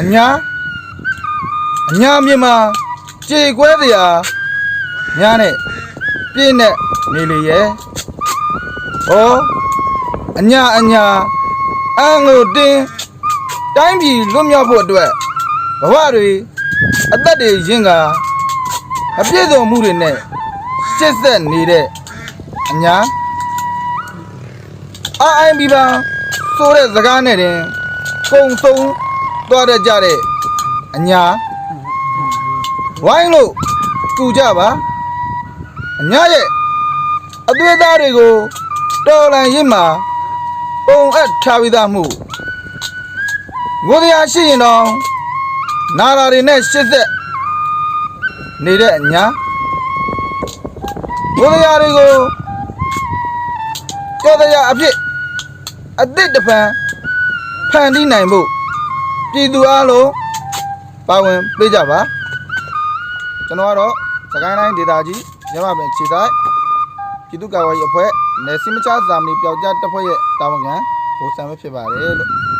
အညာအညာမြေမှာကြေကွဲတရားညာနဲ့ပြည့်နဲ့နေလေရဲ့ဟောအညာအညာအန်ကိုတင်းတိုင်းပြည်လွတ်မြောက်ဖို့အတွက်ဘဝတွေအသက်တွေရင်းကအပြည့်စုံမှုတွေနဲ့ရှစ်ဆက်နေတဲ့အညာအာအိုင်ဘီပါဆိုတဲ့စကားနဲ့တင်ကုံဆုံး သွားတတ်ကြတဲ့အညာဝိုင်းလို့ကူကြပါအညာရဲ့အသွေးသားတွေကိုတော်လန်ရစ်မှာပုံအပ်ထားပြီးသားမှုငိုတရားရှိရင်တော့နာရာတွေနဲ့ရှစ်ဆက်နေတဲ့အညာငိုတရားတွေကိုကြောတရားအဖြစ်အစ်စ်တစ်ဖန်ဖန်တီးနိုင်ဖို့ ပြည်သူအားလုံးပါဝင်ပေးကြပါကျွန်တော်ကတော့စကိုင်းတိုင်းဒေသကြီးမြမပင်ခြေဆိုင်ပြည်သူ့ကာကွယ်ရေးအဖွဲ့နယ်စည်းမခြားစာမဏေပျောက်ကြားတပ်ဖွဲ့ရဲ့တာဝန်ခံဗိုလ်ဆံပဲဖြစ်ပါတယ်လို့